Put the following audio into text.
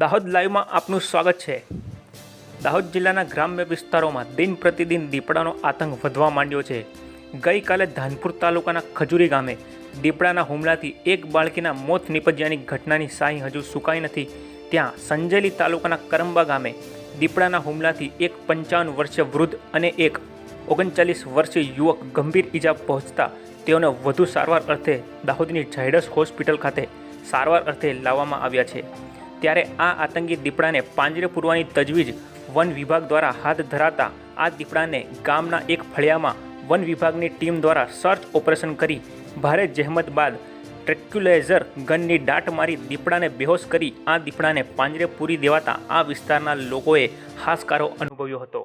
દાહોદ લાઈવમાં આપનું સ્વાગત છે. દાહોદ જિલ્લાના ગ્રામ્ય વિસ્તારોમાં દિન પ્રતિદિન દીપડાનો આતંક વધવા માંડ્યો છે. ગઈકાલે ધાનપુર તાલુકાના ખજૂરી ગામે દીપડાના હુમલાથી એક બાળકીના મોત નીપજ્યાની ઘટનાની સાહી હજુ સુકાઈ નથી. ત્યાં સંજેલી તાલુકાના કરંબા ગામે દીપડાના હુમલાથી એક પંચાવન વર્ષીય વૃદ્ધ અને એક ઓગણચાલીસ વર્ષીય યુવક ગંભીર ઈજા પહોંચતા તેઓને વધુ સારવાર અર્થે દાહોદની ઝાયડસ હોસ્પિટલ ખાતે સારવાર અર્થે લાવવામાં આવ્યા છે. ત્યારે આ આતંકી દીપડાને પાંજરે પૂરવાની તજવીજ વન વિભાગ દ્વારા હાથ ધરાતા આ દીપડાને ગામના એક ફળિયામાં વન વિભાગની ટીમ દ્વારા સર્ચ ઓપરેશન કરી ભારે જહેમત બાદ ટ્રેક્યુલેઝર ગનની દાટ મારી દીપડાને બેહોશ કરી આ દીપડાને પાંજરે પૂરી દેવાતા આ વિસ્તારના લોકોએ હાશકારો અનુભવ્યો હતો.